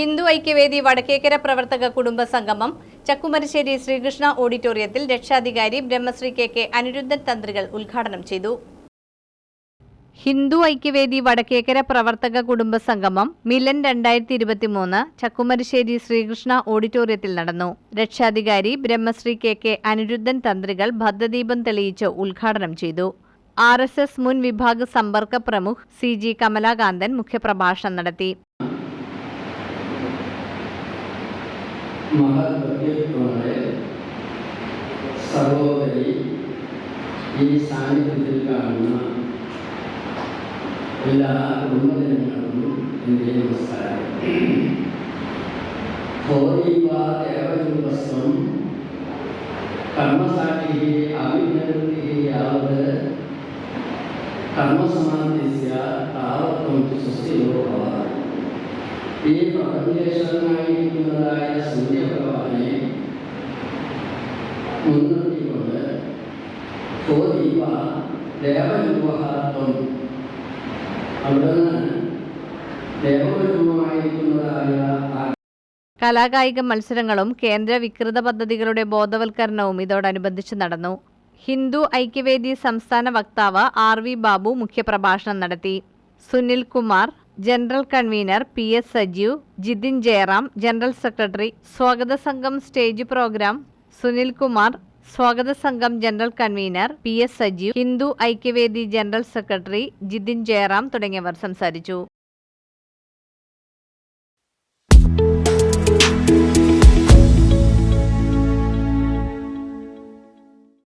ഹിന്ദു ഐക്യവേദി വടക്കേക്കര പ്രവർത്തക കുടുംബ സംഗമം ചക്കുമരശ്ശേരി ശ്രീകൃഷ്ണ ഓഡിറ്റോറിയത്തിൽ രക്ഷാധികാരി ബ്രഹ്മശ്രീ കെ കെ അനിരുദ്ധൻ തന്ത്രികൾ ഉദ്ഘാടനം ചെയ്തു. ഹിന്ദു ഐക്യവേദി വടക്കേക്കര പ്രവർത്തക കുടുംബ സംഗമം മിലൻ രണ്ടായിരത്തി ഇരുപത്തിമൂന്ന് ചക്കുമരശ്ശേരി ശ്രീകൃഷ്ണ ഓഡിറ്റോറിയത്തിൽ നടന്നു. രക്ഷാധികാരി ബ്രഹ്മശ്രീ കെ കെ അനിരുദ്ധൻ തന്ത്രികൾ ഭദ്രദീപം തെളിയിച്ച് ഉദ്ഘാടനം ചെയ്തു. ആർ എസ് എസ് മുൻ വിഭാഗ സമ്പർക്ക പ്രമുഖ് സി ജി കമലാകാന്തൻ മുഖ്യപ്രഭാഷണം നടത്തി. മഹത് വ്യക്തിത്വങ്ങളെ സർവോപരി ഈ സാന്നിധ്യത്തിൽ കാണുന്ന എല്ലാ കുടുംബജനങ്ങൾക്കും എൻ്റെ നമസ്കാരം ഭോദീപ ദേവരൂപസ്വം കർമ്മസാക്ഷി അവിനിവൃത്തി യാവത് ഈ പ്രപഞ്ചേശ്വരനായിരിക്കുന്നതായ സൂര്യഭഗവാനെ മുൻനിർത്തിക്കൊണ്ട് ഭൂദീപ ദേവരൂപഹാത്വം. അവിടുന്ന് ദേവരൂപമായിരിക്കുന്നതായ കലാകായിക മത്സരങ്ങളും കേന്ദ്ര വികൃത പദ്ധതികളുടെ ബോധവൽക്കരണവും ഇതോടനുബന്ധിച്ച് നടന്നു. ഹിന്ദു ഐക്യവേദി സംസ്ഥാന വക്താവ് ആർ വി ബാബു മുഖ്യപ്രഭാഷണം നടത്തി. Sunil Kumar general convener P S Sajeev Jithin Jayaram general secretary സ്വാഗത സംഘം സ്റ്റേജ് പ്രോഗ്രാം സുനിൽ കുമാർ സ്വാഗത സംഘം general convener P S Sajeev Hindu Aikyavedi general secretary Jithin Jayaram തുടങ്ങിയവർ സംസാരിച്ചു.